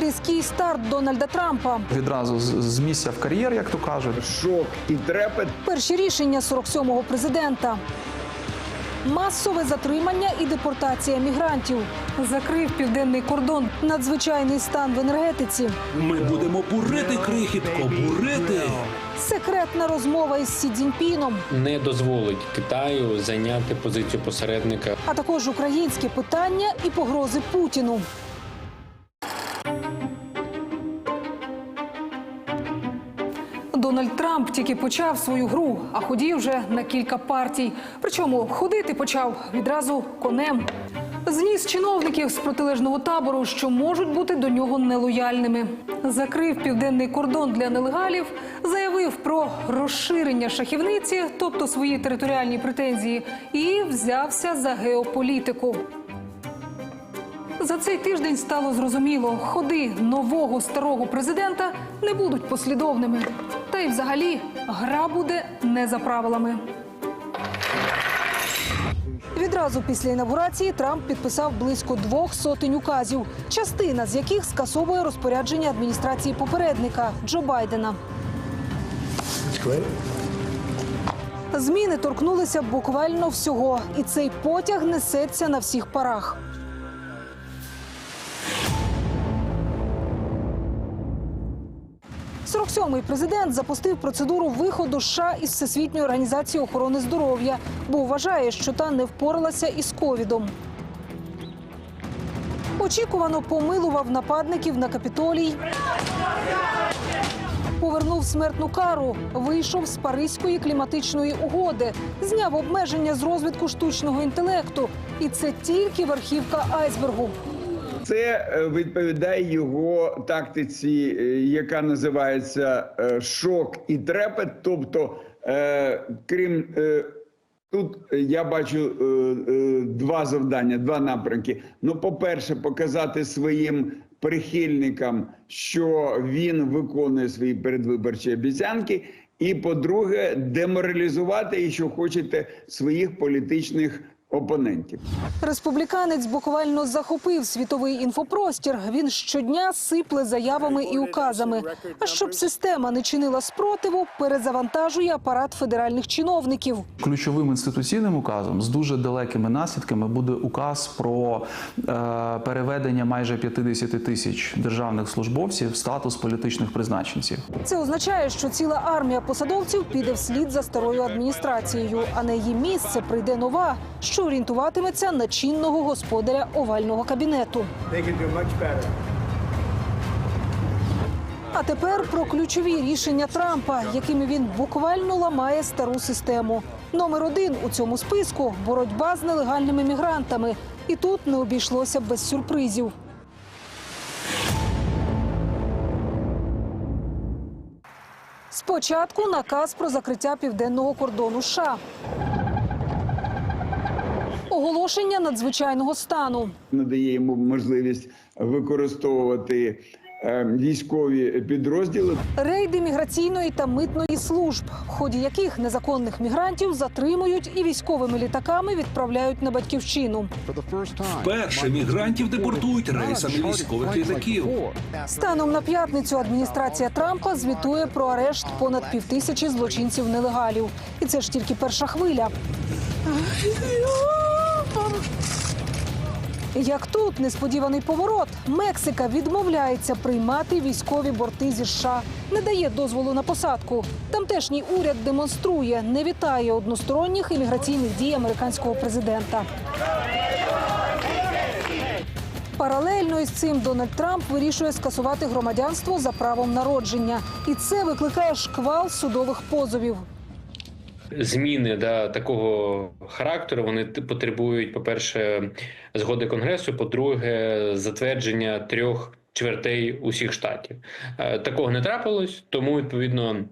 Різкий старт Дональда Трампа. Відразу з, місця в кар'єр, як то кажуть. шок і трепет. Перші рішення 47-го президента. Масове затримання і депортація мігрантів. Закрив південний кордон. Надзвичайний стан в енергетиці. Ми будемо бурити крихітко, бурити. Секретна розмова із Сі Цзіньпіном, не дозволить Китаю зайняти позицію посередника а також українське питання і погрози Путіну. Тільки почав свою гру, а ходів вже на кілька партій. Причому ходити почав відразу конем. Зніс чиновників з протилежного табору, що можуть бути до нього нелояльними. Закрив південний кордон для нелегалів, заявив про розширення шахівниці, тобто свої територіальні претензії, і взявся за геополітику. За цей тиждень стало зрозуміло, ходи нового старого президента не будуть послідовними. Й взагалі гра буде не за правилами. Відразу після інаугурації Трамп підписав близько двох сотень указів, частина з яких скасовує розпорядження адміністрації попередника Джо Байдена. Зміни торкнулися буквально всього, і цей потяг несеться на всіх парах. – 47-й президент запустив процедуру виходу США із Всесвітньої організації охорони здоров'я, бо вважає, що та не впоралася із ковідом. Очікувано помилував нападників на капітолій. Повернув смертну кару, вийшов з Паризької кліматичної угоди, зняв обмеження з розвитку штучного інтелекту. І це тільки верхівка айсбергу. Це е, відповідає його тактиці, е, яка називається е, шок і трепет. Тобто, крім тут я бачу два завдання, два напрямки. Ну, по-перше, показати своїм прихильникам, що він виконує свої передвиборчі обіцянки. І по-друге, деморалізувати, якщо хочете, своїх політичних опонентів. Республіканець буквально захопив світовий інфопростір. Він щодня сипле заявами і указами. А щоб система не чинила спротиву, перезавантажує апарат федеральних чиновників. Ключовим інституційним указом з дуже далекими наслідками буде указ про е, переведення майже 50 тисяч державних службовців в статус політичних призначенців. Це означає, що ціла армія посадовців піде вслід за старою адміністрацією, а на її місце прийде нова, що орієнтуватиметься на чинного господаря овального кабінету. А тепер про ключові рішення Трампа, якими він буквально ламає стару систему. Номер один у цьому списку боротьба з нелегальними мігрантами. І тут не обійшлося без сюрпризів. Спочатку наказ про закриття південного кордону США. Оголошення надзвичайного стану. надає йому можливість використовувати е, військові підрозділи. Рейди міграційної та митної служб, в ході яких незаконних мігрантів затримують і військовими літаками відправляють на батьківщину. Перше мігрантів депортують рейсами військових літаків. Станом на п'ятницю адміністрація Трампа звітує про арешт понад півтисячі злочинців нелегалів. І це ж тільки перша хвиля. Як тут несподіваний поворот, Мексика відмовляється приймати військові борти зі США, не дає дозволу на посадку. Тамтешній уряд демонструє, не вітає односторонніх імміграційних дій американського президента. Паралельно із цим Дональд Трамп вирішує скасувати громадянство за правом народження, і це викликає шквал судових позовів. Зміни да, такого характеру. Вони потребують, по-перше, згоди конгресу, по-друге, затвердження трьох чвертей усіх штатів. Е, Такого не трапилось, тому відповідно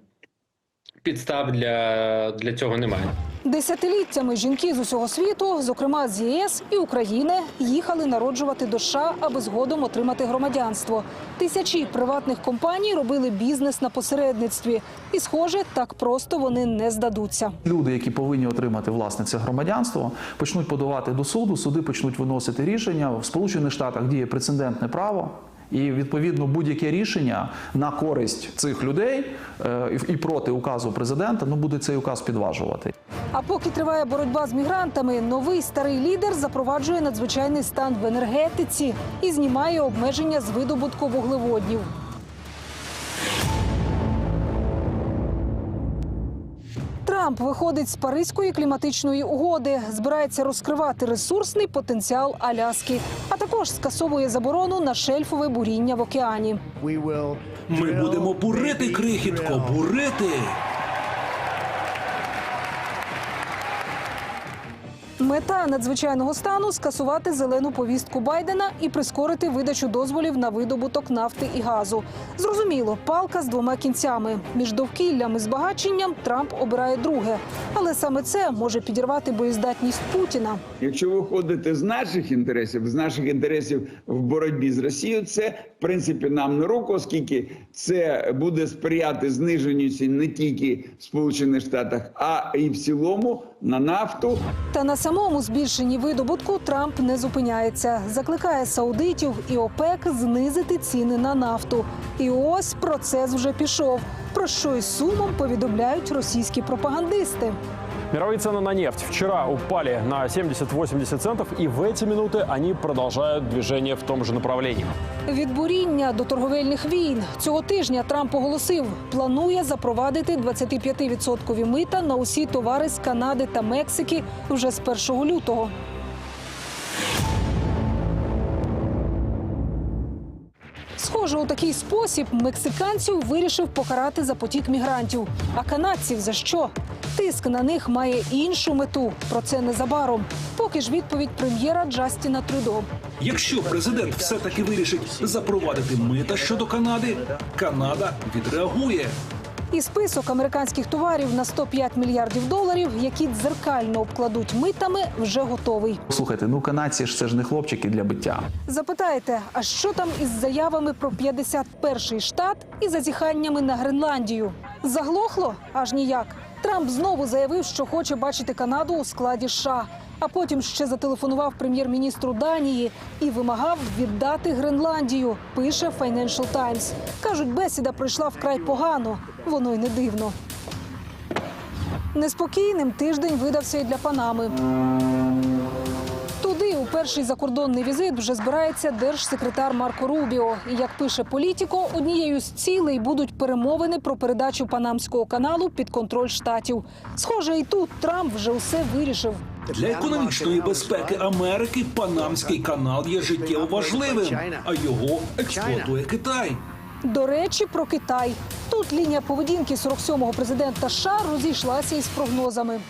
підстав для, для цього немає. Десятиліттями жінки з усього світу, зокрема з ЄС і України, їхали народжувати до США, аби згодом отримати громадянство. Тисячі приватних компаній робили бізнес на посередництві, і, схоже, так просто вони не здадуться. Люди, які повинні отримати власне це громадянство, почнуть подавати до суду. Суди почнуть виносити рішення. В Сполучених Штатах діє прецедентне право. І відповідно будь-яке рішення на користь цих людей е, і проти указу президента ну буде цей указ підважувати. А поки триває боротьба з мігрантами, новий старий лідер запроваджує надзвичайний стан в енергетиці і знімає обмеження з видобутку вуглеводнів. Трамп виходить з Паризької кліматичної угоди, збирається розкривати ресурсний потенціал Аляски, а також скасовує заборону на шельфове буріння в океані. Ми будемо бурити крихітко, бурити. Мета надзвичайного стану скасувати зелену повістку Байдена і прискорити видачу дозволів на видобуток нафти і газу. Зрозуміло, палка з двома кінцями. Між довкіллям і збагаченням Трамп обирає друге, але саме це може підірвати боєздатність Путіна. Якщо виходити з наших інтересів, з наших інтересів в боротьбі з Росією, це принципі нам на руку, оскільки це буде сприяти зниженню цін не тільки в Сполучених Штатах, а й в цілому на нафту. Та на самому збільшенні видобутку Трамп не зупиняється. Закликає саудитів і ОПЕК знизити ціни на нафту. І ось процес вже пішов. Про що із сумом повідомляють російські пропагандисти. Мировые цены на нефть вчера упали на 70-80 центов, и в эти минуты они продолжают движение в том же направлении. Від буріння до торговельних війн цього тижня Трамп оголосив, планує запровадити 25% мита на усі товари з Канади та Мексики вже з 1 лютого. У такий спосіб мексиканців вирішив покарати за потік мігрантів. А канадців за що? Тиск на них має іншу мету. Про це незабаром. Поки ж відповідь прем'єра Джастіна Трюдо. Якщо президент все-таки вирішить запровадити мита щодо Канади, Канада відреагує. І список американських товарів на 105 мільярдів доларів, які дзеркально обкладуть митами, вже готовий. Слухайте, ну канадці ж це ж не хлопчики для биття. Запитаєте, а що там із заявами про 51-й штат і зазіханнями на Гренландію? Заглохло? Аж ніяк. Трамп знову заявив, що хоче бачити Канаду у складі США. А потім ще зателефонував прем'єр-міністру Данії і вимагав віддати Гренландію. Пише Financial Times. Кажуть, бесіда пройшла вкрай погано. Воно й не дивно. Неспокійним тиждень видався і для Панами. Туди у перший закордонний візит вже збирається держсекретар Марко Рубіо. І як пише політіко, однією з цілей будуть перемовини про передачу Панамського каналу під контроль штатів. Схоже, і тут Трамп вже усе вирішив. Для економічної безпеки Америки Панамський канал є життєво важливим, а його експлуатує Китай. До речі, про Китай. Тут лінія поведінки 47-го президента США розійшлася із прогнозами.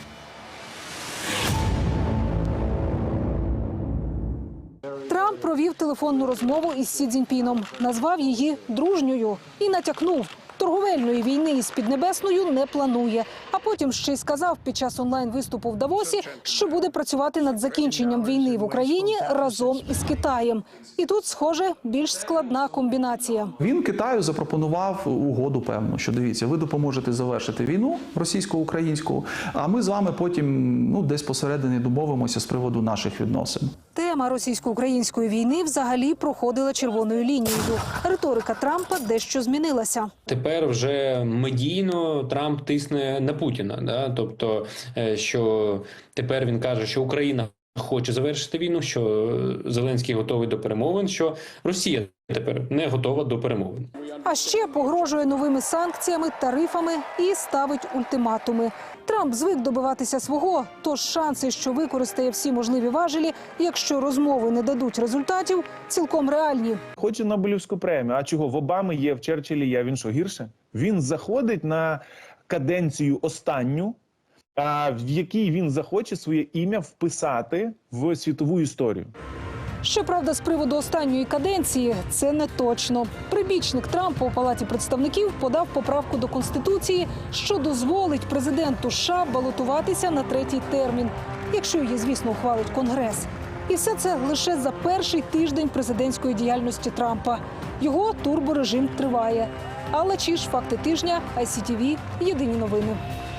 Трамп провів телефонну розмову із Сі Цзіньпіном, назвав її дружньою і натякнув. Торговельної війни із Піднебесною не планує. А потім ще й сказав під час онлайн виступу в Давосі, що буде працювати над закінченням війни в Україні разом із Китаєм. І тут, схоже, більш складна комбінація. Він Китаю запропонував угоду певну, що дивіться, ви допоможете завершити війну російсько-українську, а ми з вами потім ну десь посередині домовимося з приводу наших відносин. Тема російсько-української війни взагалі проходила червоною лінією. Риторика Трампа дещо змінилася. Тепер вже медійно Трамп тисне на Путіна. Да? Тобто, е, що тепер він каже, що Україна хоче завершити війну, що Зеленський готовий до перемовин, що Росія тепер не готова до перемовин. А ще погрожує новими санкціями, тарифами і ставить ультиматуми. Трамп звик добиватися свого, тож шанси, що використає всі можливі важелі, якщо розмови не дадуть результатів, цілком реальні. Хоче Нобелівську премію. А чого в Обами є, в Черчиллі є, він що гірше? Він заходить на каденцію останню, в якій він захоче своє ім'я вписати в світову історію. Щоправда, з приводу останньої каденції це не точно. Прибічник Трампа у палаті представників подав поправку до конституції, що дозволить президенту США балотуватися на третій термін, якщо її, звісно, ухвалить конгрес. І все це лише за перший тиждень президентської діяльності Трампа. Його турборежим триває. Алла Чіш, факти тижня, ICTV, єдині новини.